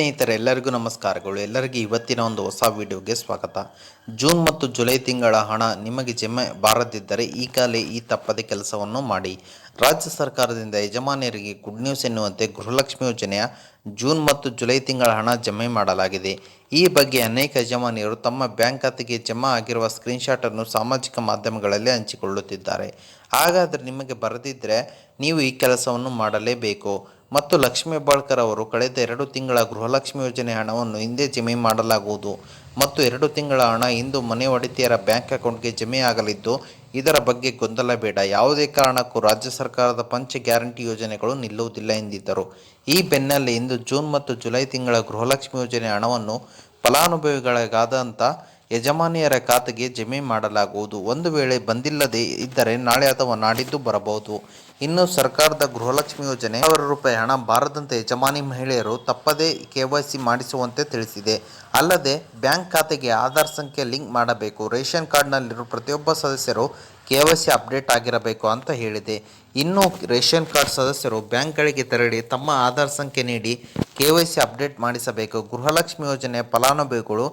ಸ್ನೇಹಿತರೆ, ಎಲ್ಲರಿಗೂ ನಮಸ್ಕಾರಗಳು. ಎಲ್ಲರಿಗೂ ಇವತ್ತಿನ ಒಂದು ಹೊಸ ವಿಡಿಯೋಗೆ ಸ್ವಾಗತ. ಜೂನ್ ಮತ್ತು ಜುಲೈ ತಿಂಗಳ ಹಣ ನಿಮಗೆ ಜಮೆ ಬಾರದಿದ್ದರೆ ಕಾಲೇ ಈ ತಪ್ಪದೆ ಕೆಲಸವನ್ನು ಮಾಡಿ. ರಾಜ್ಯ ಸರ್ಕಾರದಿಂದ ಯಜಮಾನಿಯರಿಗೆ ಗುಡ್ ನ್ಯೂಸ್ ಎನ್ನುವಂತೆ ಗೃಹಲಕ್ಷ್ಮಿ ಯೋಜನೆಯ ಜೂನ್ ಮತ್ತು ಜುಲೈ ತಿಂಗಳ ಹಣ ಜಮೆ ಮಾಡಲಾಗಿದೆ. ಈ ಬಗ್ಗೆ ಅನೇಕ ಯಜಮಾನಿಯರು ತಮ್ಮ ಬ್ಯಾಂಕ್ ಖಾತೆಗೆ ಜಮಾ ಆಗಿರುವ ಸ್ಕ್ರೀನ್ಶಾಟನ್ನು ಸಾಮಾಜಿಕ ಮಾಧ್ಯಮಗಳಲ್ಲಿ ಹಂಚಿಕೊಳ್ಳುತ್ತಿದ್ದಾರೆ. ಹಾಗಾದರೆ ನಿಮಗೆ ಬರದಿದ್ದರೆ ನೀವು ಈ ಕೆಲಸವನ್ನು ಮಾಡಲೇಬೇಕು. ಮತ್ತು ಲಕ್ಷ್ಮೀ ಬಾಳ್ಕರ್ ಅವರು ಕಳೆದ ಎರಡು ತಿಂಗಳ ಗೃಹಲಕ್ಷ್ಮಿ ಯೋಜನೆ ಹಣವನ್ನು ಹಿಂದೆ ಜಮೆ ಮಾಡಲಾಗುವುದು ಮತ್ತು ಎರಡು ತಿಂಗಳ ಹಣ ಇಂದು ಮನೆ ಒಡೆತಿಯರ ಬ್ಯಾಂಕ್ ಅಕೌಂಟ್ಗೆ ಜಮೆ ಆಗಲಿದ್ದು, ಇದರ ಬಗ್ಗೆ ಗೊಂದಲ ಬೇಡ. ಯಾವುದೇ ಕಾರಣಕ್ಕೂ ರಾಜ್ಯ ಸರ್ಕಾರದ ಪಂಚ ಗ್ಯಾರಂಟಿ ಯೋಜನೆಗಳು ನಿಲ್ಲುವುದಿಲ್ಲ ಎಂದಿದ್ದರು. ಈ ಬೆನ್ನಲ್ಲೇ ಇಂದು ಜೂನ್ ಮತ್ತು ಜುಲೈ ತಿಂಗಳ ಗೃಹಲಕ್ಷ್ಮಿ ಯೋಜನೆ ಹಣವನ್ನು ಫಲಾನುಭವಿಗಳಿಗಾದಂಥ ಯಜಮಾನಿಯರ ಖಾತೆಗೆ ಜಮೆ ಮಾಡಲಾಗುವುದು. ಒಂದು ವೇಳೆ ಬಂದಿಲ್ಲದೆ ಇದ್ದರೆ ನಾಳೆ ಅಥವಾ ನಾಡಿದ್ದು ಬರಬಹುದು. ಇನ್ನು ಸರ್ಕಾರದ ಗೃಹಲಕ್ಷ್ಮಿ ಯೋಜನೆ ಸಾವಿರ ರೂಪಾಯಿ ಹಣ ಬಾರದಂತೆ ಯಜಮಾನಿ ಮಹಿಳೆಯರು ತಪ್ಪದೇ ಕೆವೈಸಿ ಮಾಡಿಸುವಂತೆ ತಿಳಿಸಿದೆ. ಅಲ್ಲದೆ, ಬ್ಯಾಂಕ್ ಖಾತೆಗೆ ಆಧಾರ್ ಸಂಖ್ಯೆ ಲಿಂಕ್ ಮಾಡಬೇಕು. ರೇಷನ್ ಕಾರ್ಡ್ನಲ್ಲಿರುವ ಪ್ರತಿಯೊಬ್ಬ ಸದಸ್ಯರು ಕೆವೈಸಿ ಅಪ್ಡೇಟ್ ಆಗಿರಬೇಕು ಅಂತ ಹೇಳಿದೆ. ಇನ್ನು ರೇಷನ್ ಕಾರ್ಡ್ ಸದಸ್ಯರು ಬ್ಯಾಂಕ್ಗಳಿಗೆ ತೆರಳಿ ತಮ್ಮ ಆಧಾರ್ ಸಂಖ್ಯೆ ನೀಡಿ ಕೆವೈಸಿ ಅಪ್ಡೇಟ್ ಮಾಡಿಸಬೇಕು. ಗೃಹಲಕ್ಷ್ಮಿ ಯೋಜನೆ ಫಲಾನುಭವಿಗಳು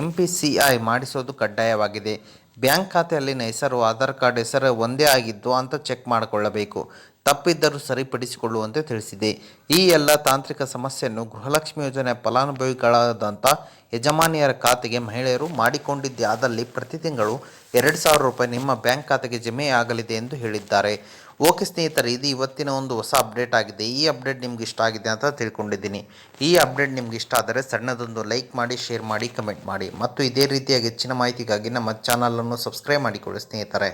ಎಂ ಪಿ ಸಿ ಐ ಮಾಡಿಸೋದು ಕಡ್ಡಾಯವಾಗಿದೆ. ಬ್ಯಾಂಕ್ ಖಾತೆಯಲ್ಲಿನ ಹೆಸರು ಆಧಾರ್ ಕಾರ್ಡ್ ಹೆಸರು ಒಂದೇ ಆಗಿದ್ದು ಅಂತ ಚೆಕ್ ಮಾಡಿಕೊಳ್ಳಬೇಕು. ತಪ್ಪಿದ್ದರೂ ಸರಿಪಡಿಸಿಕೊಳ್ಳುವಂತೆ ತಿಳಿಸಿದೆ. ಈ ಎಲ್ಲ ತಾಂತ್ರಿಕ ಸಮಸ್ಯೆಯನ್ನು ಗೃಹಲಕ್ಷ್ಮಿ ಯೋಜನೆ ಫಲಾನುಭವಿಗಳಾದಂಥ ಯಜಮಾನಿಯರ ಖಾತೆಗೆ ಮಹಿಳೆಯರು ಮಾಡಿಕೊಂಡಿದ್ದೆ. ಆದಲ್ಲಿ ಪ್ರತಿ ತಿಂಗಳು ಎರಡು ಸಾವಿರ ರೂಪಾಯಿ ನಿಮ್ಮ ಬ್ಯಾಂಕ್ ಖಾತೆಗೆ ಜಮೆಯಾಗಲಿದೆ ಎಂದು ಹೇಳಿದ್ದಾರೆ. ಓಕೆ ಸ್ನೇಹಿತರೆ, ಇದು ಇವತ್ತಿನ ಒಂದು ಹೊಸ ಅಪ್ಡೇಟ್ ಆಗಿದೆ. ಈ ಅಪ್ಡೇಟ್ ನಿಮ್ಗೆ ಇಷ್ಟ ಆಗಿದೆ ಅಂತ ತಿಳ್ಕೊಂಡಿದ್ದೀನಿ. ಈ ಅಪ್ಡೇಟ್ ನಿಮ್ಗೆ ಇಷ್ಟ ಆದರೆ ಸಣ್ಣದೊಂದು ಲೈಕ್ ಮಾಡಿ, ಶೇರ್ ಮಾಡಿ, ಕಮೆಂಟ್ ಮಾಡಿ. ಮತ್ತು ಇದೇ ರೀತಿಯಾಗಿ ಹೆಚ್ಚಿನ ಮಾಹಿತಿಗಾಗಿ ನಮ್ಮ ಚಾನಲನ್ನು ಸಬ್ಸ್ಕ್ರೈಬ್ ಮಾಡಿಕೊಳ್ಳಿ ಸ್ನೇಹಿತರೆ.